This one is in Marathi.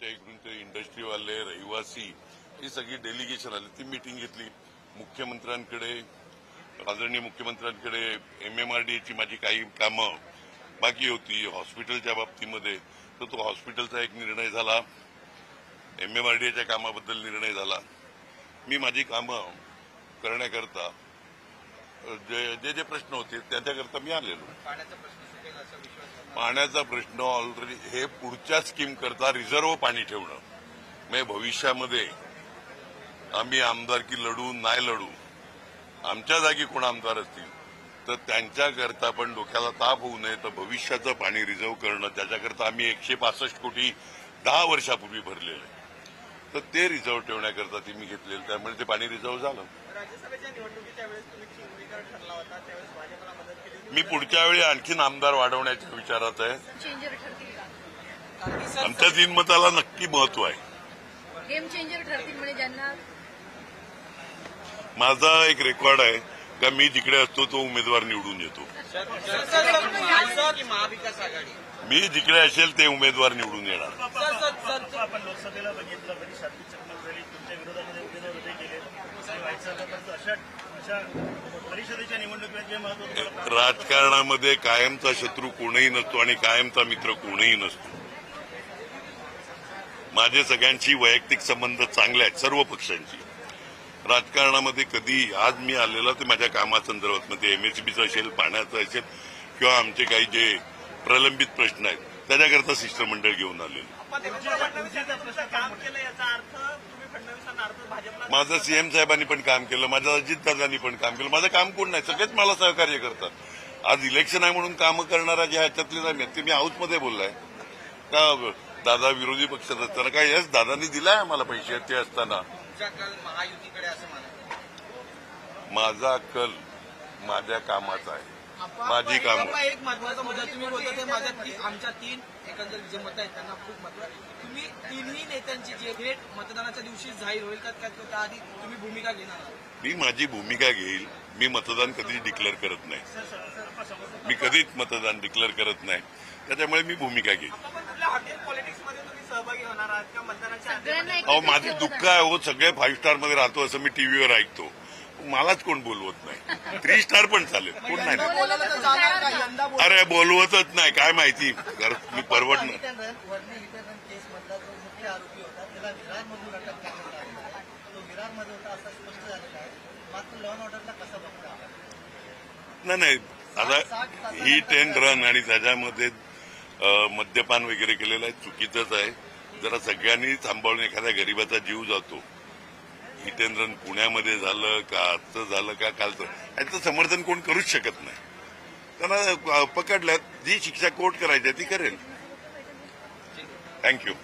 आमच्या इकडून ते इंडस्ट्रीवाले रहिवासी ही सगळी डेलिगेशन आली. ती मिटिंग घेतली. मुख्यमंत्र्यांकडे आदरणीय मुख्यमंत्र्यांकडे एम एम आर ची माझी काही कामं बाकी होती. हॉस्पिटलच्या बाबतीमध्ये तर तो हॉस्पिटलचा एक निर्णय झाला. एम एम आर डी एच्या कामाबद्दल निर्णय झाला. मी माझी कामं करण्याकरता जे जे जे प्रश्न होते त्याच्याकरता मी आलेलो पाण्याचा प्रश्न. पाण्याचा ऑलरेडी हे पुढच्या स्कीम करता रिझर्व्ह पाणी ठेवणं म्हणजे भविष्यामध्ये आम्ही आमदारकी लढू नाही लढू आमच्या जागी कोण आमदार असतील तर त्यांच्याकरता पण डोक्याला ताप होऊ नये तर भविष्याचं पाणी रिझर्व्ह करणं त्याच्याकरता आम्ही एकशे पासष्ट कोटी दहा वर्षापूर्वी भरलेलं आहे तर ते रिझर्व्ह ठेवण्याकरता ते मी घेतलेलं त्यामुळे ते पाणी रिझर्व्ह झालं राज्यसभेच्या निवडणुकीच्या वेळेस तुम्ही चिंचणीकर ठरला होता त्यावेळेस भाजपला मदत केली होती मी पुढच्या वेळी आणखीन आमदार वाढवण्याच्या विचारात आहे आमच्या तीन मताला नक्की महत्त्व आहे गेम चेंजर ठरतील म्हणजे ज्यांना माझा एक रेकॉर्ड आहे का मी जिकडे असतो तो उमेदवार निवडून येतो मी जिकडे असेल ते उमेदवार निवडून येणार आपण लोकसभेला बघितलं तरी शांती चकमक झाली. तुमच्या विरोधामध्ये उमेदवार उभे केले अशा अशा परिषदेच्या जे महत्त्व राजकारणामध्ये कायमचा शत्रू कोणीही नसतो आणि कायमचा मित्र कोणीही नसतो. माझे सगळ्यांशी वैयक्तिक संबंध चांगले आहेत सर्व पक्षांची. राजकारणामध्ये कधी आज मी आलेलो ते माझ्या कामासंदर्भात मग ते एमएसबीचं असेल पाण्याचं असेल किंवा आमचे काही जे प्रलंबित प्रश्न आहेत त्याच्याकरता शिष्टमंडळ घेऊन आलेलो. माझं सीएम साहेबांनी पण काम केलं माझ्या अजितदादांनी पण काम केलं. माझं काम कोण नाही सगळेच मला सहकार्य करतात. आज इलेक्शन आहे म्हणून काम करणारा जे ह्याच्यातले नाही आहेत, ते मी हाऊसमध्ये बोललाय. का दादा विरोधी पक्षात असताना काय यस दादांनी दिलाय आम्हाला पैसे ते असताना? माझा कल माझ्या कामाचा आहे. माझी कामं. एक महत्त्वाचा मुद्दा तुम्ही बोलता ते माझ्या आमच्या तीन एकंदर जे मत आहेत त्यांना खूप महत्त्व आहे तुम्ही तिन्ही नेत्यांची जे भेट मतदानाच्या दिवशी जाहीर होईल का त्या- त्याआधी तुम्ही भूमिका घेणार? मी माझी भूमिका घेईल मी मतदान कधीच डिक्लेअर करत नाही. मी कधीच मतदान डिक्लेअर करत नाही त्याच्यामुळे मी भूमिका घेईल आपण पण कुठल्या हॉटेल पॉलिटिक्समध्ये तुम्ही सहभागी होणार आहात किंवा मतदानाच्या अहो माझे दुःख आहे हो सगळे फाईव्ह स्टारमध्ये राहतो असं मी टीव्हीवर ऐकतो मलाच कोण बोलवत नाही. थ्री स्टार पण चालेल. कोण नाही अरे बोलवतच नाही. काय माहिती? मी बघता नाही नाही. आता हिट अँड रन आणि त्याच्यामध्ये मद्यपान वगैरे केलेलं आहे चुकीचंच आहे. जरा सगळ्यांनी सांभाळून एखाद्या गरीबाचा जीव जातो. हिट पुण्यामध्ये झालं का आजचं झालं का कालचं याचं समर्थन कोण करूच शकत नाही. त्यांना पकडल्यात जी शिक्षा कोर्ट करायची आहे ती करेल. थँक्यू